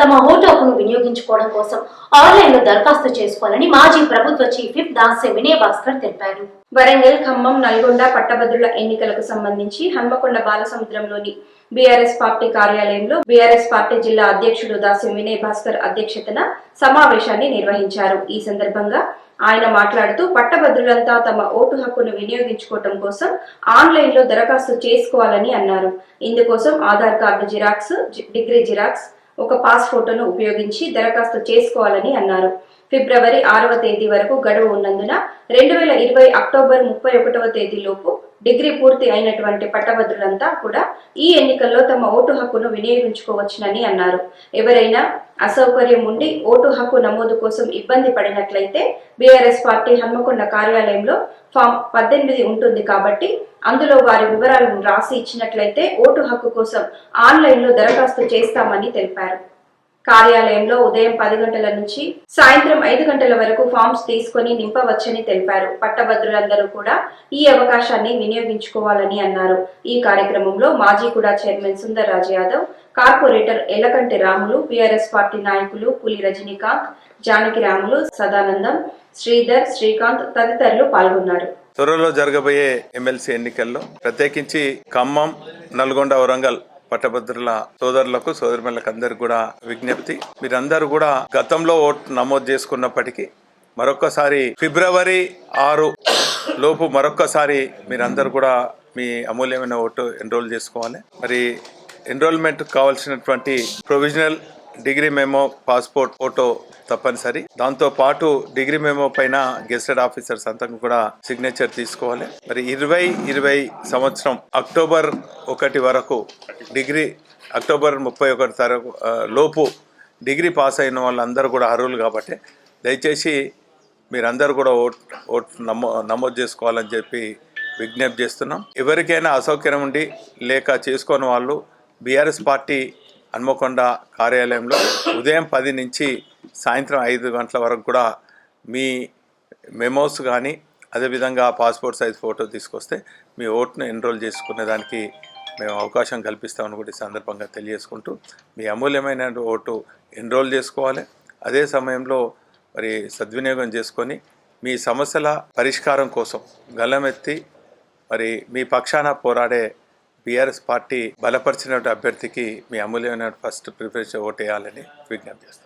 తమ ఓటు హక్కును వినియోగించుకోవడం కోసం ఆన్లైన్లో దరఖాస్తు చేసుకోవాలని మాజీ ప్రభుత్వ చీఫ్ విప్ దాసే భాస్కర్ తెలిపారు. వరంగల్ ఖమ్మం నల్గొండ పట్టభద్రుల ఎన్నికలకు సంబంధించి హన్మకొండ బాలసముద్రంలోని బీఆర్ఎస్ పార్టీ కార్యాలయంలో బీఆర్ఎస్ పార్టీ జిల్లా అధ్యక్షుడు దాసి వినయ్ భాస్కర్ అధ్యక్షతన సమావేశాన్ని నిర్వహించారు. ఈ సందర్భంగా ఆయన మాట్లాడుతూ పట్టభద్రులంతా తమ ఓటు హక్కును వినియోగించుకోవటం కోసం ఆన్లైన్లో దరఖాస్తు చేసుకోవాలని అన్నారు. ఇందుకోసం Aadhaar card xerox degree xerox ఒక పాస్ ఫోటోను ఉపయోగించి దరఖాస్తు చేసుకోవాలని అన్నారు. ఫిబ్రవరి ఆరవ తేదీ వరకు గడువు ఉన్నందున రెండు వేల ఇరవై అక్టోబర్ ముప్పై ఒకటవ తేదీలోపు డిగ్రీ పూర్తి అయినటువంటి పట్టభద్రులంతా కూడా ఈ ఎన్నికల్లో తమ ఓటు హక్కును వినియోగించుకోవచ్చునని అన్నారు. ఎవరైనా అసౌకర్యం ఉండి ఓటు హక్కు నమోదు కోసం ఇబ్బంది పడినట్లయితే బీఆర్ఎస్ పార్టీ హన్మకొండ కార్యాలయంలో ఫామ్ పద్దెనిమిది ఉంటుంది కాబట్టి అందులో వారి వివరాలను రాసి ఇచ్చినట్లయితే ఓటు హక్కు కోసం ఆన్లైన్లో దరఖాస్తు చేస్తామని తెలిపారు. కార్యాలయంలో ఉదయం పది గంటల నుంచి సాయంత్రం ఐదు గంటల వరకు ఫామ్స్ తీసుకొని నింపవచ్చని తెలిపారు. పట్టభద్రులందరూ కూడా ఈ అవకాశాన్ని వినియోగించుకోవాలని అన్నారు. ఈ కార్యక్రమంలో మాజీ కూడా chairman Sundar Raj Yadav corporator Ellakanti Ramulu BRS party నాయకులు పులి రజనీకాంత్ జానకి రాములు సదానందం శ్రీధర్ శ్రీకాంత్ తదితరులు పాల్గొన్నారు. త్వరలో జరగబోయే ఎమ్మెల్సీ ఎన్నికల్లో ప్రత్యేకించి ఖమ్మం నల్గొండ వరంగల్ పట్టభద్రుల సోదరులకు సోదరిమణులకు అందరికి కూడా విజ్ఞప్తి. మీరందరూ కూడా గతంలో ఓటు నమోదు చేసుకున్నప్పటికీ మరొకసారి ఫిబ్రవరి ఆరు లోపు మరొకసారి మీరందరూ కూడా మీ అమూల్యమైన ఓటు ఎన్రోల్ చేసుకోవాలి. మరి ఎన్రోల్మెంట్ కావాల్సినటువంటి provisional degree memo passport photo తప్పనిసరి. దాంతో పాటు డిగ్రీ మెమో పైన గెస్టెడ్ ఆఫీసర్ సంతకం కూడా సిగ్నేచర్ తీసుకోవాలి. మరి ఇరవై ఇరవై సంవత్సరం అక్టోబర్ ఒకటి వరకు డిగ్రీ అక్టోబర్ ముప్పై ఒకటి తరకు లోపు డిగ్రీ పాస్ అయిన వాళ్ళందరూ కూడా అర్హులు కాబట్టి దయచేసి మీరందరూ కూడా ఓట్ ఓట్ నమో నమోదు చేసుకోవాలని చెప్పి విజ్ఞప్తి చేస్తున్నాం. ఎవరికైనా అసౌకర్యం ఉండి లేక చేసుకోని వాళ్ళు బీఆర్ఎస్ పార్టీ హన్మకొండ కార్యాలయంలో ఉదయం పది నుంచి సాయంత్రం ఐదు గంటల వరకు కూడా మీ మెమోస్ కానీ అదేవిధంగా పాస్పోర్ట్ సైజ్ ఫోటో తీసుకొస్తే మీ ఓటును ఎన్రోల్ చేసుకునే దానికి మేము అవకాశం కల్పిస్తామని కూడా ఈ సందర్భంగా తెలియజేసుకుంటూ మీ అమూల్యమైన ఓటు ఎన్రోల్ చేసుకోవాలి. అదే సమయంలో మరి సద్వినియోగం చేసుకొని మీ సమస్యల పరిష్కారం కోసం గలమెత్తి మరి మీ పక్షాన పోరాడే బీఆర్ఎస్ పార్టీ బలపరిచిన అభ్యర్థికి మీ అమూల్యమైన ఫస్ట్ ప్రిఫరెన్స్ ఓటేయాలని విజ్ఞప్తి చేస్తాను